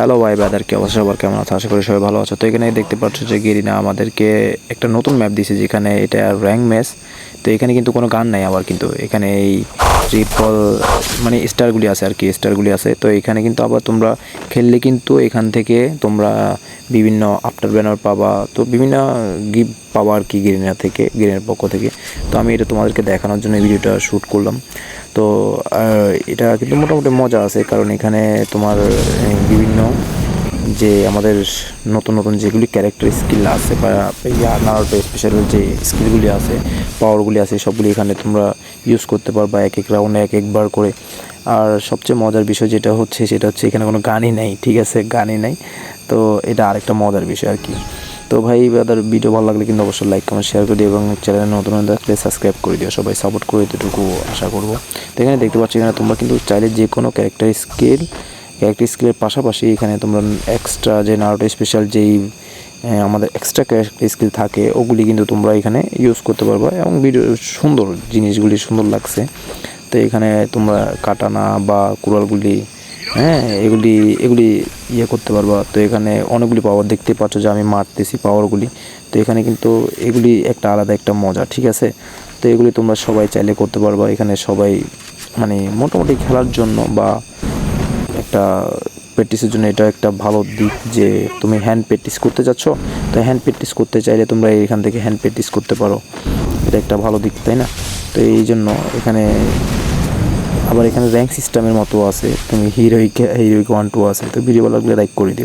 Hello ভাই, brother, কি অবস্থা? সবার কেমন আছে? আশা করি সবাই ভালো আছো। তো এখানে দেখতে পাচ্ছ যে গেরিনা আমাদেরকে একটা নতুন ম্যাপ দিয়েছে যেখানে এটা র্যাঙ্ক ম্যাচ তো এখানে কিন্তু কোনো গান নাই আবার কিন্তু। এখানে এই ট্রিপল মানে স্টারগুলি আছে আর কি, স্টারগুলি আছে। তো এখানে কিন্তু আবার তোমরা খেললে কিন্তু এখান থেকে তোমরা বিভিন্ন আফটার ব্যানার পাবা। তো বিভিন্ন গিফট পাবা আর কি গেরিনা থেকে গেরিনার পক্ষ থেকে। তো আমি এটা তোমাদেরকে দেখানোর জন্য ভিডিওটা শ্যুট করলাম। তো এটা কিন্তু মোটামুটি মজা আছে কারণ এখানে তোমার বিভিন্ন যে আমাদের নতুন নতুন যেগুলি ক্যারেক্টার স্কিল আছে বা ইয়া স্পেশাল যে স্কিলগুলি আছে পাওয়ারগুলি আছে, সবগুলি এখানে তোমরা ইউজ করতে পারবা এক এক রাউন্ডে এক একবার করে। আর সবচেয়ে মজার বিষয় যেটা হচ্ছে, সেটা হচ্ছে এখানে কোনো গানই নেই, ঠিক আছে? গানই নেই। তো এটা আরেকটা মজার বিষয় আর কি। তো ভাই ব্রাদার ভিডিও ভালো লাগলে কিন্তু অবশ্যই লাইক কমেন্ট শেয়ার করে দিও এবং চ্যানেলে নতুন থাকলে সাবস্ক্রাইব করে দিও। সবাই সাপোর্ট করে এতটুকু আশা করব। তো এখানে দেখতে পাচ্ছি, এখানে তোমরা কিন্তু চাইলে যে কোনো ক্যারেক্টার স্কিল ক্যারেক্টার স্কিলের পাশাপাশি এখানে তোমরা এক্সট্রা যে নারোটো স্পেশাল যেই আমাদের এক্সট্রা ক্যারেক্টার স্কিল থাকে, ওগুলি কিন্তু তোমরা এখানে ইউজ করতে পারবা এবং ভিডিও সুন্দর জিনিসগুলি সুন্দর লাগছে। তো এখানে তোমরা কাটানা বা কুড়ালগুলি হ্যাঁ এগুলি এগুলি ইয়ে করতে পারবা। তো এখানে অনেকগুলি পাওয়ার দেখতে পাচ্ছ যে আমি মারতেছি পাওয়ারগুলি তো এখানে কিন্তু এগুলি একটা আলাদা একটা মজা, ঠিক আছে? তো এগুলি তোমরা সবাই চাইলে করতে পারবা। এখানে সবাই মানে মোটামুটি খেলার জন্য বা একটা প্র্যাকটিসের জন্য এটা একটা ভালো দিক যে তুমি হ্যান্ড প্র্যাকটিস করতে যাচ্ছ। তো হ্যান্ড প্র্যাকটিস করতে চাইলে তোমরা এখান থেকে হ্যান্ড প্র্যাকটিস করতে পারো। এটা একটা ভালো দিক, তাই না? তো এই জন্য এখানে আবার এখানে র্যাঙ্ক সিস্টেমের মতো আছে। তুমি হিরোইক হিরোইক ওয়ান টু আছে। তো ভিডিও ভালো লাগলে লাইক করে দিও।